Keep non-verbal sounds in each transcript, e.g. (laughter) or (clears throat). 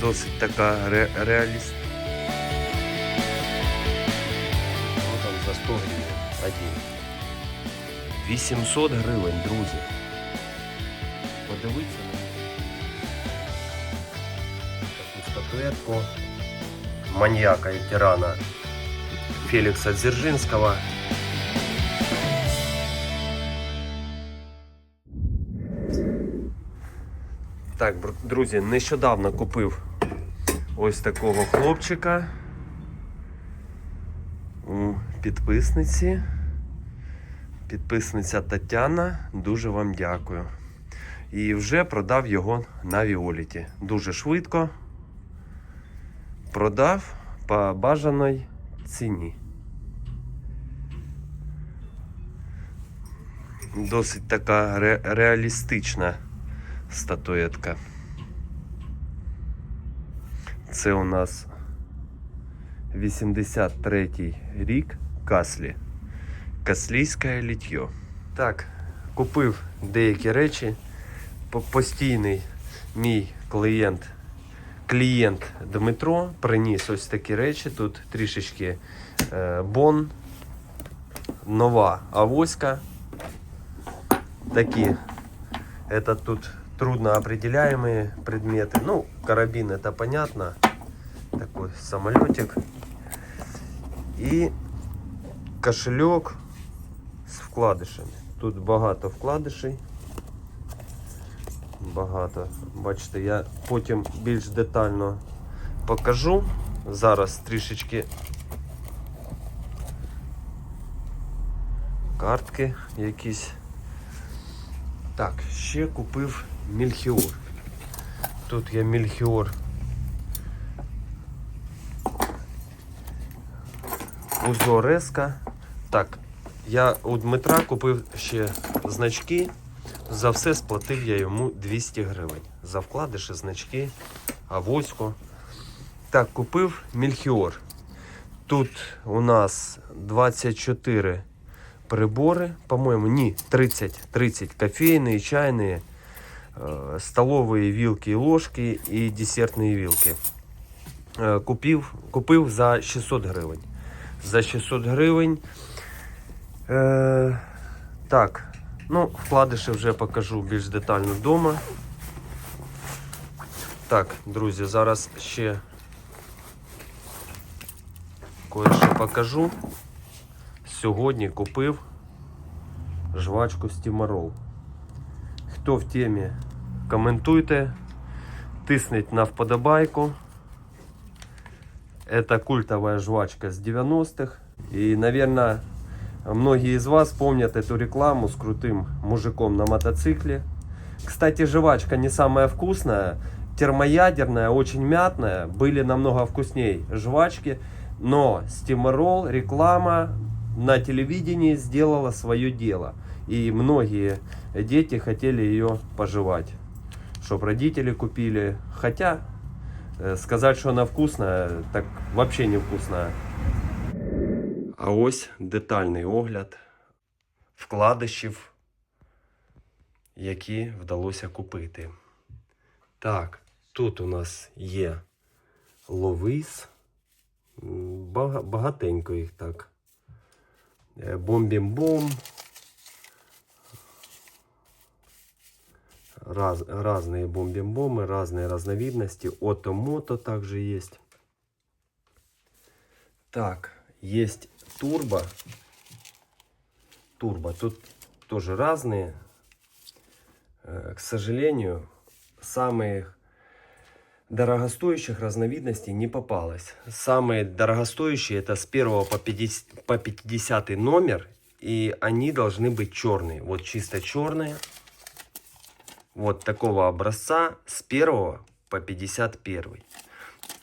Досить така ре, реаліст. Ну там за 100 гривень один. 800 гривень, друзі. Подивіться на таку статуетку маньяка і тирана Фелікса Дзержинського. Так, бр- друзі, нещодавно купив ось такого хлопчика у підписниці. Підписниця Тетяна, дуже вам дякую. І вже продав його на Віоліті. Дуже швидко продав по бажаній ціні. Досить така ре- реалістична статуетка. Це у нас 83-й рік Каслі. Каслійське літьо. Так, купив деякі речі. Постійний мій клієнт, клієнт Дмитро приніс ось такі речі. Тут трішечки е, бон, нова авоська. Такі. Это тут трудно определяемые предметы. Ну, карабин это понятно. Такой самолетик. И кошелек з вкладишами. Тут багато вкладишей. Багато. Бачите, я потім більш детально покажу. Зараз трішечки картки якісь. Так, ще купив Мільхіор. Тут є Мільхіор. Узореска. Так, я у Дмитра купив ще значки. За все сплатив я йому 200 гривень. За вкладиші, значки, авоську. Так, купив Мільхіор. Тут у нас 24 приборы, по-моему, не, 30, 30 кофейные, чайные, э, столовые вилки и ложки и десертные вилки. Э, купив, купив за 600 гривень. За 600 гривень. Е, так, ну, вкладиші вже покажу більш детально вдома. Так, друзі, зараз ще кое-що покажу. Сьогодні купив жвачку Стімарол. Хто в темі, коментуйте, тисніть на вподобайку. Это культовая жвачка с 90-х. И, наверное, многие из вас помнят эту рекламу с крутым мужиком на мотоцикле. Кстати, жвачка не самая вкусная, термоядерная, очень мятная. Были намного вкусней жвачки. Но Стимарол, реклама на телевидении сделала свое дело. И многие дети хотели ее пожевать. Чтоб родители купили. Хотя э, сказать, что она вкусная, так вообще не вкусная. А ось детальний огляд вкладишів, які вдалося купити. Так, тут у нас є ловис. Багатенько їх так. Е, Бомбім-бом. Раз, разные бомбим-бомбы, разные разновидности. Ото-мото также есть. Так, есть турбо. Турбо. Тут тоже разные. Э, К сожалению, самых дорогостоящих разновидностей не попалось. Самые дорогостоящие это с 1 по 50, по 50 номер. И они должны быть черные. Вот чисто черные. Вот такого образца с 1 по 51.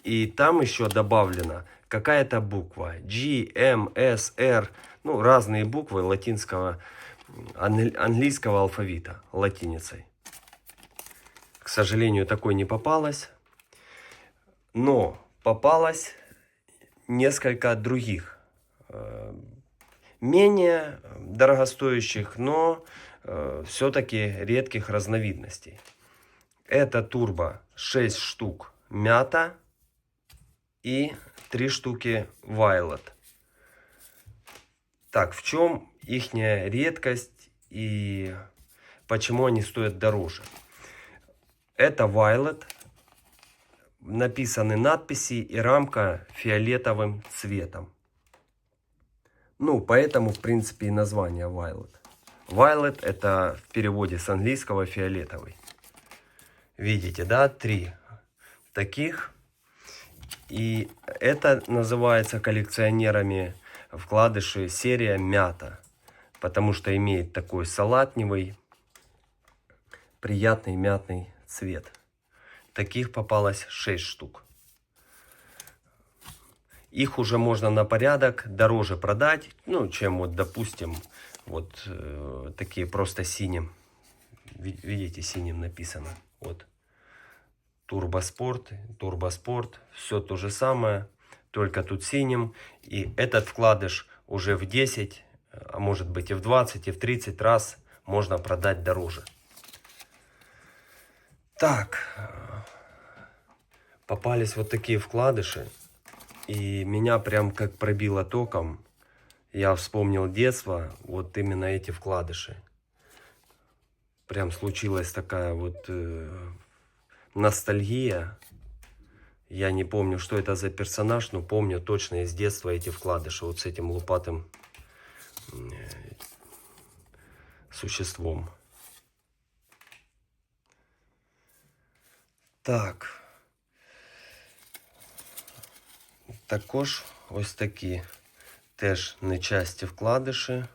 И там еще добавлена какая-то буква. G, M, S, R. Ну, разные буквы латинского, англи- английского алфавита латиницей. К сожалению, такой не попалось. Но попалось несколько других. э, Менее дорогостоящих, но все-таки редких разновидностей. Это турбо 6 штук мята и три штуки Violet. Так, в чем их редкость и почему они стоят дороже? Это Violet. Написаны надписи и рамка фиолетовым цветом. Ну, поэтому, в принципе, и название Violet. Violet это в переводе с английского фиолетовый. Видите, да, три таких. И это называется коллекционерами вкладыши серия мята. Потому что имеет такой салатневый, приятный мятный цвет. Таких попалось 6 штук. Их уже можно на порядок дороже продать, ну, чем вот, допустим, вот э, такие просто синим. Ви- Видите, синим написано. Вот. Турбоспорт, турбоспорт, все то же самое, только тут синим. И этот вкладыш уже в 10, а может быть и в 20, и в 30 раз можно продать дороже. Так, попались вот такие вкладыши. И меня прям как пробило током. Я вспомнил детство, вот именно эти вкладыши. Прям случилась такая вот э, ностальгия. Я не помню, что это за персонаж, но помню точно из детства эти вкладыши вот с этим лупатым э, существом. Так. Також ось такі теж нечасті вкладиші.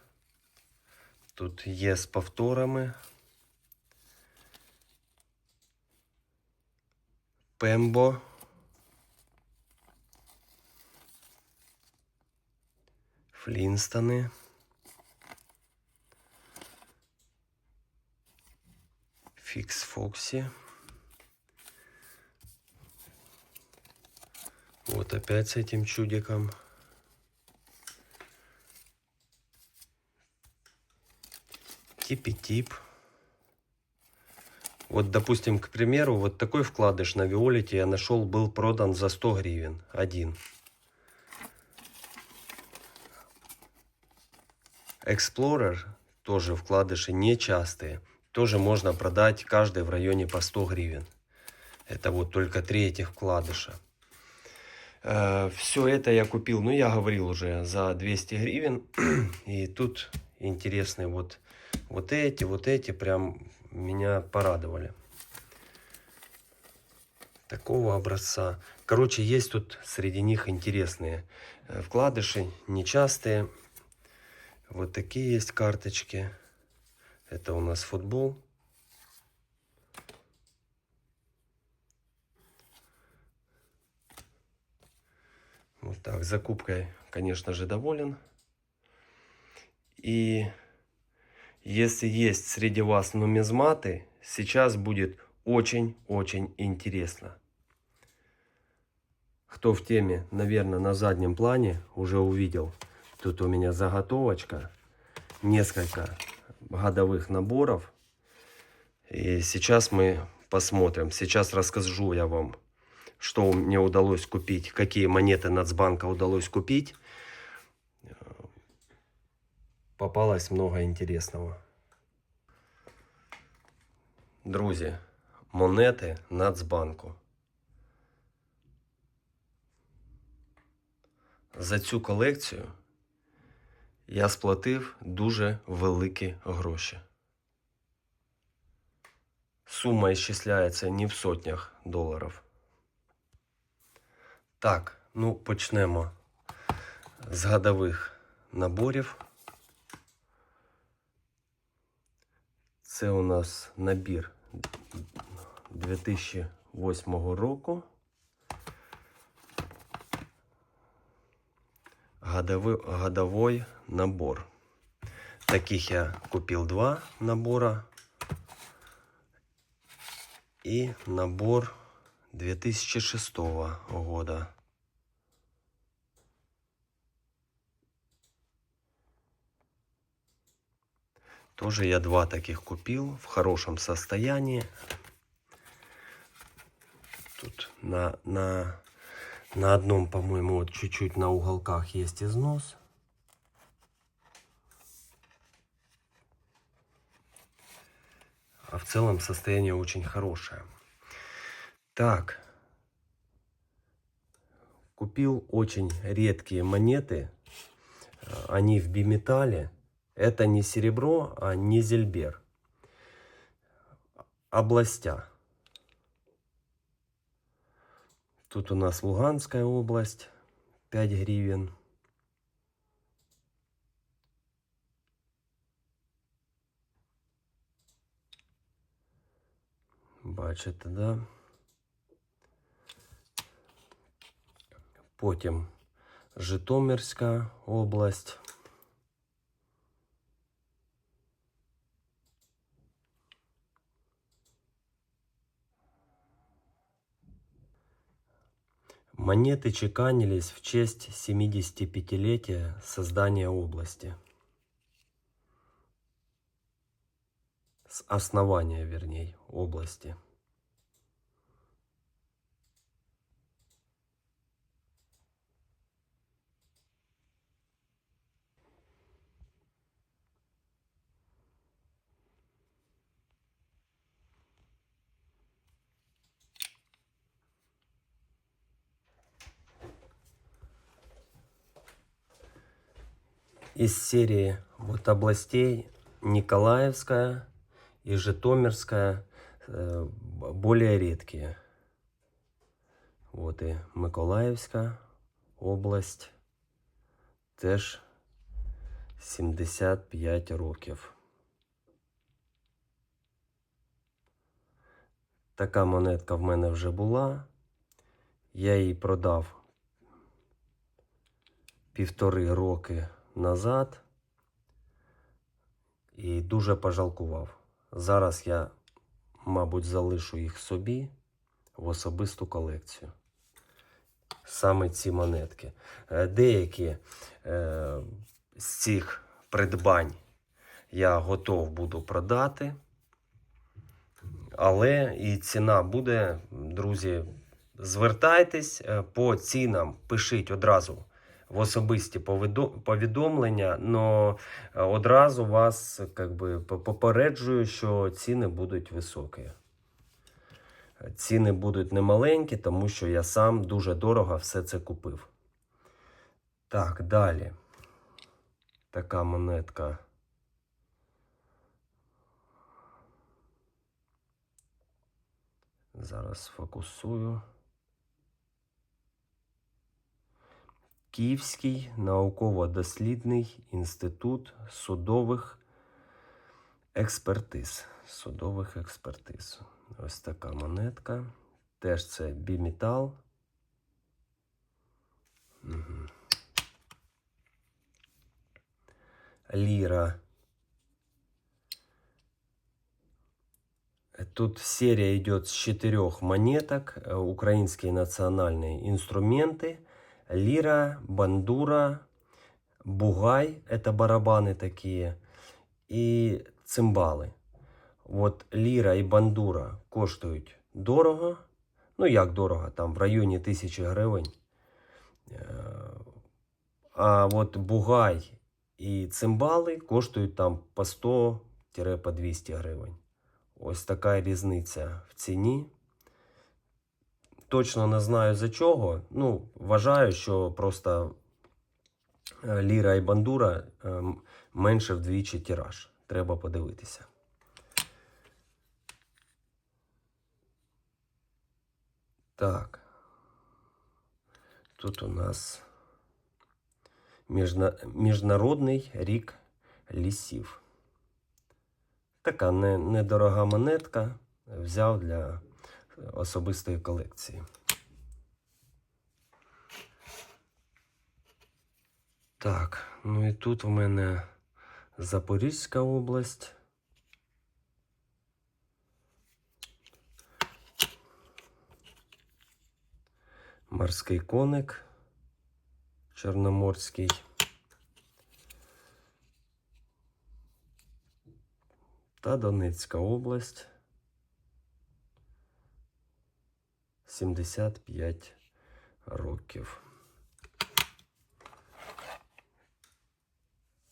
Тут є з повторами. Пембо. Флінстони. Фікс Фоксі. Вот опять с этим чудиком. Типи-тип. Вот, допустим, к примеру, вот такой вкладыш на Виолете я нашел, был продан за 100 гривен. Один. Explorer, тоже вкладыши нечастые. Тоже можно продать каждый в районе по 100 гривен. Это вот только три этих вкладыша. Все это я купил, ну я говорил уже, за 200 гривен. (clears throat) И тут интересные вот, вот эти, вот эти прям меня порадовали. Такого образца. Короче, есть тут среди них интересные э, вкладыши, нечастые. Вот такие есть карточки. Это у нас футбол. Вот так, закупкой, конечно же, доволен. И если есть среди вас нумизматы, сейчас будет очень-очень интересно. Кто в теме, наверное, на заднем плане уже увидел. Тут у меня заготовочка, несколько годовых наборов. И сейчас мы посмотрим. Сейчас расскажу я вам, что мне удалось купить, какие монеты Нацбанка удалось купить. Попалось много интересного. Друзі, монети Нацбанку. За цю колекцію я сплатив дуже великі гроші. Сума ісчисляється не в сотнях доларів. Так, ну почнемо з годових наборів. Це у нас набір 2008 року. Годовой, годовой набор. Таких я купил два набора. И набор 2006 года. Тоже я два таких купил в хорошем состоянии. Тут На, на, на одном, по-моему, вот чуть-чуть на уголках есть износ. А в целом состояние очень хорошее. Так. Купил очень редкие монеты. Они в биметалле. Это не серебро, а низельбер. Областя. Тут у нас Луганская область. 5 гривен. Бачите, да? Потім Житомирська область. Монеты чеканились в честь 75-летия создания области. С основания, вернее, области. Из серии вот областей Николаевская и Житомирская э, более редкие. Вот і Миколаївська область теж 75 років. Така монетка в мене вже була. Я її продав півтори роки назад і дуже пожалкував. Зараз я, мабуть, залишу їх собі в особисту колекцію. Саме ці монетки. Е, Деякі е, з цих придбань я готов буду продати. Але і ціна буде, друзі, звертайтесь е, по цінам, пишіть одразу в особисті повідомлення, но е, одразу вас как би, попереджую, що ціни будуть високі. Ціни будуть немаленькі, тому що я сам дуже дорого все це купив. Так, далі. Така монетка. Зараз сфокусую. Київський науково-дослідний інститут судових експертиз. Судових експертиз. Ось така монетка. Теж це біметал. Угу. Ліра. Тут серия идет с четырех монеток. Э, Украинские национальные инструменты. Лира, бандура, бугай, это барабаны такие, и цимбали. От ліра і бандура коштують дорого. Ну, як дорого, там в районі тисячі гривень. Е, А от бугай і цимбали коштують там по 100-200 гривень. Ось така різниця в ціні. Точно не знаю за чого. Ну, вважаю, що просто е, ліра і бандура е, менше вдвічі тираж. Треба подивитися. Так. Тут у нас міжна... Міжнародний рік лісів. Така не, недорога монетка. Взяв для особистої колекції. Так, ну і тут в мене Запорізька область. Морський коник Чорноморський. Та Донецька область. 75 років.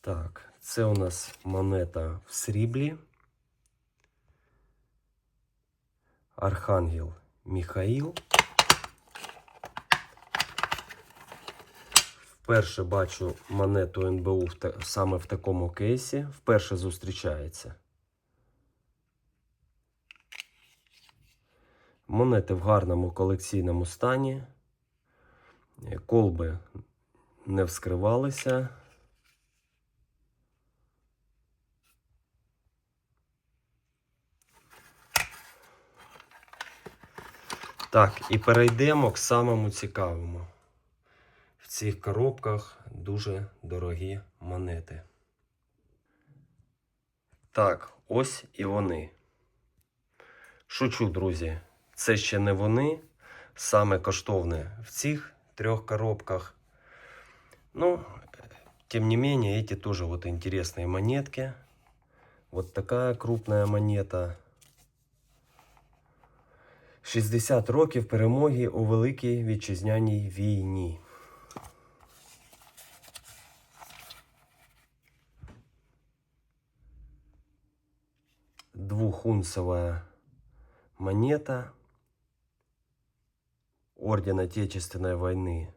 Так, це у нас монета в сріблі. Архангел Міхаїл. Вперше бачу монету НБУ саме в такому кейсі. Вперше зустрічається. Монети в гарному колекційному стані. Е, Колби не вскривалися. Так, і перейдемо к самому цікавому. В цих коробках дуже дорогі монети. Так, ось і вони. Шучу, друзі, це ще не вони. Саме коштовне в цих трьох коробках. Ну, тем не менее, эти тоже вот интересные монетки. Вот такая крупная монета. 60 років перемоги у Великій Вітчизняній війні. Двухунцевая монета Орден Отечественной войны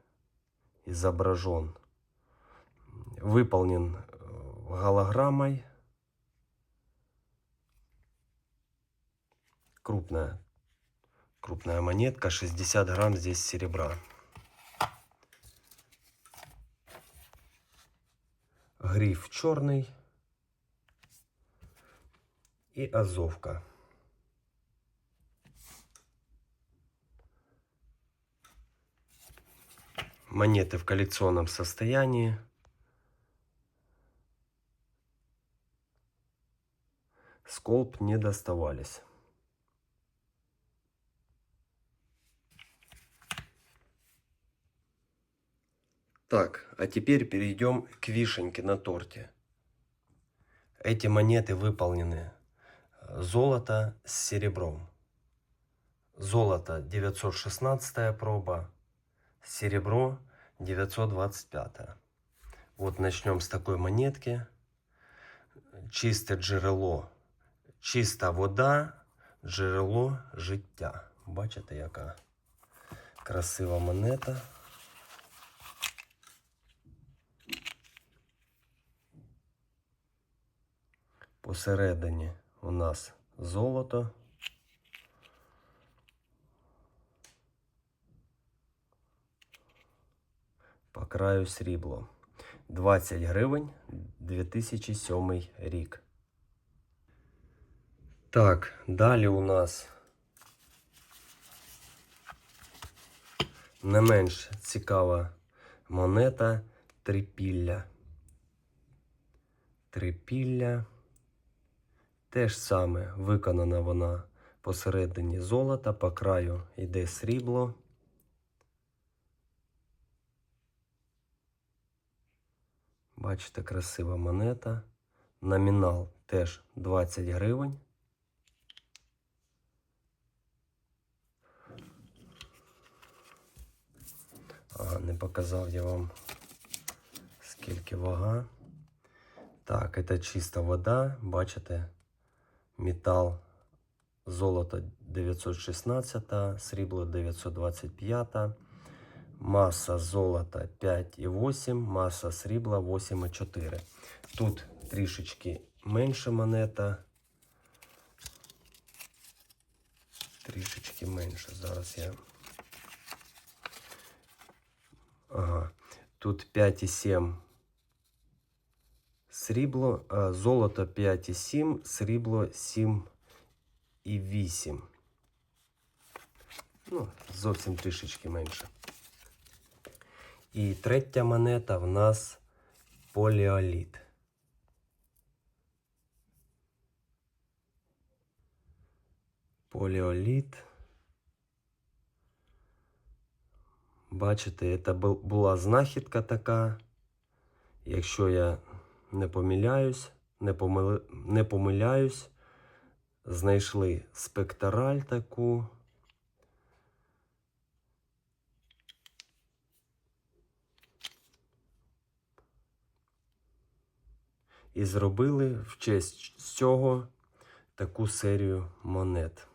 изображен. Выполнен э, голограммой. Крупная Крупная монетка, 60 грамм здесь серебра. Гриф черный. И азовка. Монеты в коллекционном состоянии. Сколп не доставались. Так, а теперь перейдем к вишеньке на торте. Эти монеты выполнены э, золото с серебром. Золото 916 проба, серебро 925. Вот начнем с такой монетки. Чисте джерело, чиста вода, джерело життя. Бачите, яка красива монета. Посередині у нас золото. Краю срібло. 20 гривень 2007 рік. Так, далі у нас не менш цікава монета трипілля. Трипілля. Те ж саме виконана вона посередині золота, по краю йде срібло. Бачите, красива монета. Номінал теж 20 гривень. Ага, не показав я вам скільки вага. Так, це чиста вода, бачите, метал золото 916, срібло 925, маса золота 5,8, маса срібла 8,4. Тут трішечки менше монета. Трішечки менше. Зараз я. Ага. Тут 5,7 Срібло, а, золото 5,7, срібло 7,8. Ну, зовсім трішечки менше. І третя монета в нас поліоліт. Поліоліт. Бачите, це була знахідка така. Якщо я не помиляюсь, не, помили, не помиляюсь, знайшли спектраль таку. І зробили в честь цього таку серію монет.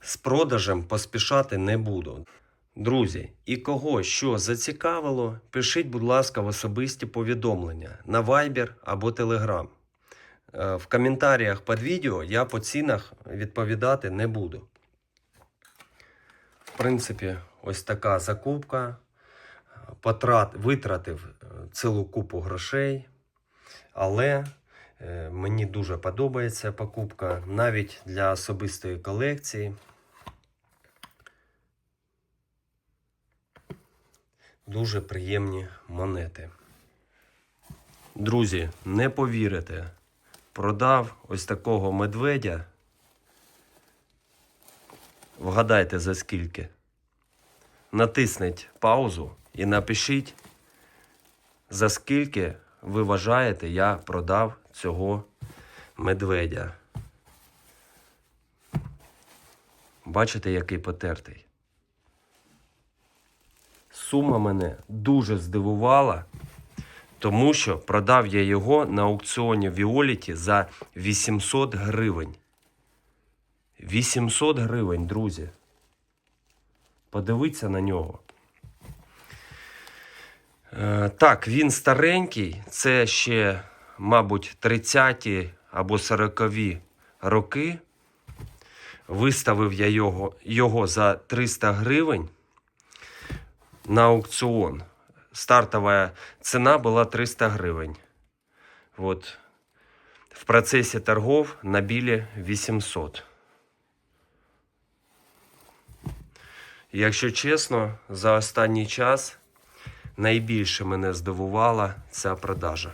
З продажем поспішати не буду. Друзі, і кого що зацікавило, пишіть, будь ласка, в особисті повідомлення на Viber або Telegram. Е, В коментарях під відео я по цінах відповідати не буду. Принципі, ось така закупка. Потрат, витратив е, цілу купу грошей, але е, мені дуже подобається покупка навіть для особистої колекції. Дуже приємні монети. Друзі, не повірите, продав ось такого медведя. Вгадайте за скільки. Натисніть паузу і напишіть, за скільки ви вважаєте, я продав цього медведя. Бачите, який потертий. Сума мене дуже здивувала, тому що продав я його на аукціоні Віоліті за 800 гривень. 800 гривень, друзі. Подивіться на нього. Е, так, він старенький. Це ще, мабуть, 30-ті або 40-ві роки. Виставив я його, його за 300 гривень на аукціон. Стартова ціна була 300 гривень. Вот. В процесі торгов набили 800. Якщо чесно, за останній час найбільше мене здивувала ця продажа.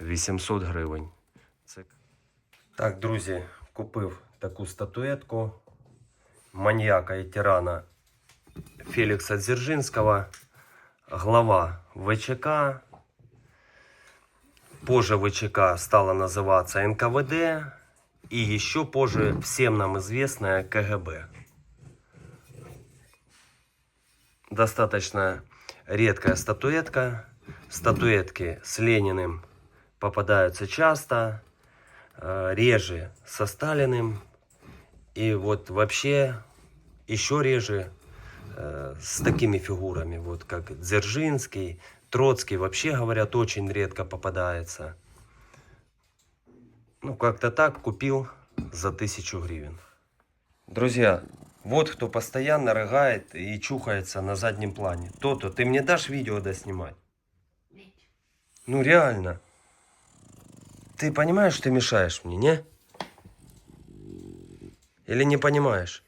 800 гривень. Це... Так, друзі, купив таку статуетку маньяка і тирана Феликса Дзержинского, глава ВЧК. Позже ВЧК стала называться НКВД. И еще позже всем нам известная КГБ. Достаточно редкая статуэтка. Статуэтки с Лениным попадаются часто. э, Реже со Сталиным. И вот вообще еще реже э, с такими фигурами, вот как Дзержинский, Троцкий, вообще говорят, очень редко попадается. Ну, как-то так купил за тысячу гривен. Друзья, вот кто постоянно рыгает и чухается на заднем плане. То-то, ты мне дашь видео доснимать? Ну, реально. Ты понимаешь, ты мешаешь мне, не? Или не понимаешь?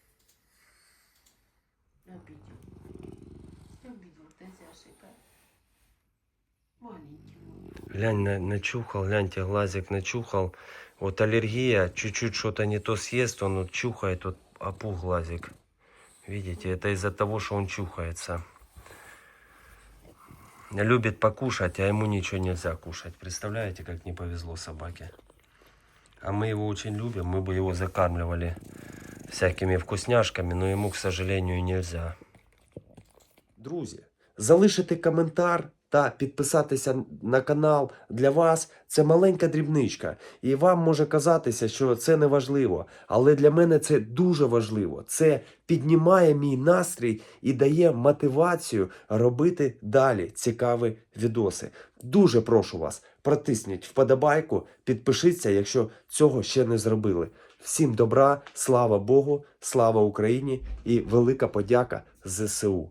Глянь, на- начухал, гляньте, глазик начухал. Вот аллергия, чуть-чуть что-то не то съест, он вот чухает, вот опух глазик. Видите, это из-за того, что он чухается. Любит покушать, а ему ничего нельзя кушать. Представляете, как не повезло собаке. А мы его очень любим, мы бы его закармливали всякими вкусняшками, но ему, к сожалению, нельзя. Друзі, залишити коментар та підписатися на канал для вас це маленька дрібничка. І вам може казатися, що це не важливо. Але для мене це дуже важливо. Це піднімає мій настрій і дає мотивацію робити далі цікаві відоси. Дуже прошу вас, протисніть вподобайку, підпишіться, якщо цього ще не зробили. Всім добра, слава Богу, слава Україні і велика подяка ЗСУ.